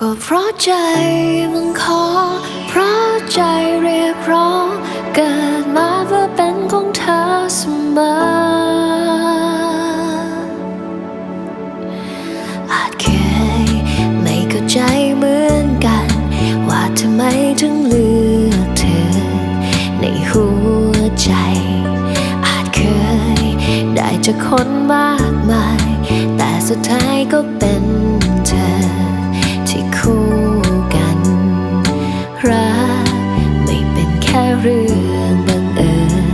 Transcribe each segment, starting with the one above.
ก็เพราะใจมันขอ เพราะใจเรียกร้องเกิดมาเพื่อเป็นของเธอเสมอ อาจเคยไม่เข้าใจเหมือนกัน ว่าทำไมถึงเลือกเธอ ในหัวใจ อาจเคยได้จากคนมากมาย แต่สุดท้ายก็เป็น เรื่องบังเอิญ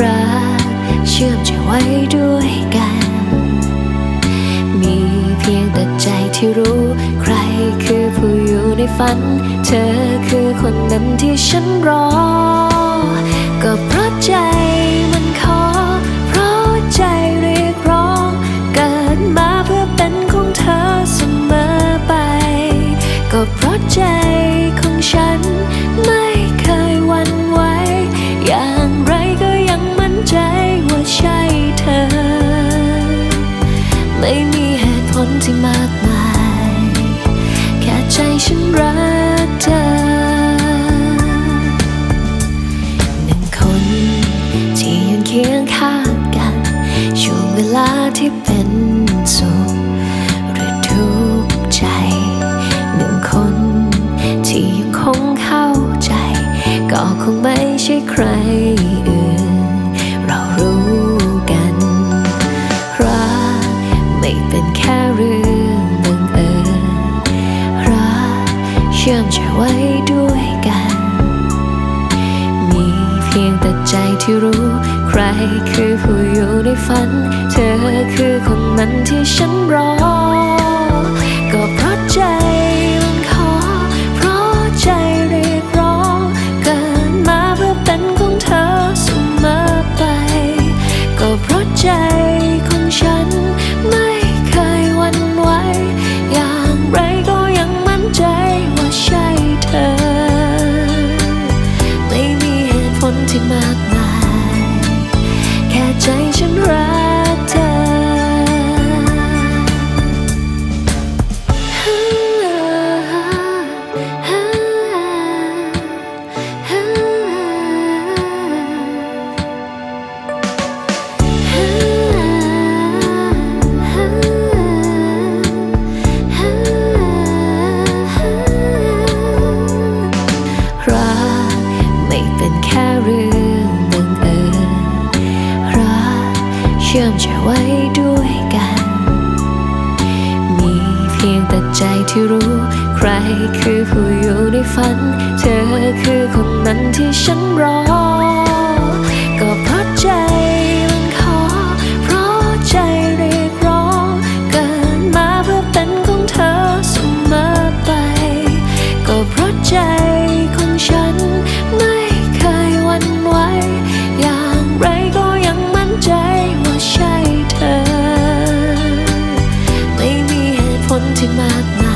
รักเชื่อมใจไว้ด้วยกัน มีเพียงแต่ใจที่รู้ ใครคือผู้อยู่ในฝัน เธอคือคนนั้นที่ฉันรอ ก็เพราะใจมันขอ เพราะใจเรียกร้อง เกิดมาเพื่อเป็นของเธอเสมอไป ก็เพราะใจของฉันไม่ ฉันรักเธอหนึ่งคนที่ยืนเคียงข้างกัน ช่วงเวลาที่เป็นสุขหรือทุกข์ใจหนึ่งคนที่ยังคงเข้าใจ ก็คงไม่ใช่ใคร ชื่อมใจไว้ด้วยกัน มีเพียงแต่ใจที่รู้ ใครคือผู้อยู่ในฝัน เธอคือคนนั้นที่ฉันรอ ชื่อมใจไว้ด้วยกัน มีเพียงแต่ใจที่รู้ ใครคือผู้อยู่ในฝัน เธอคือคนนั้นที่ฉันรอ นที่มากมาย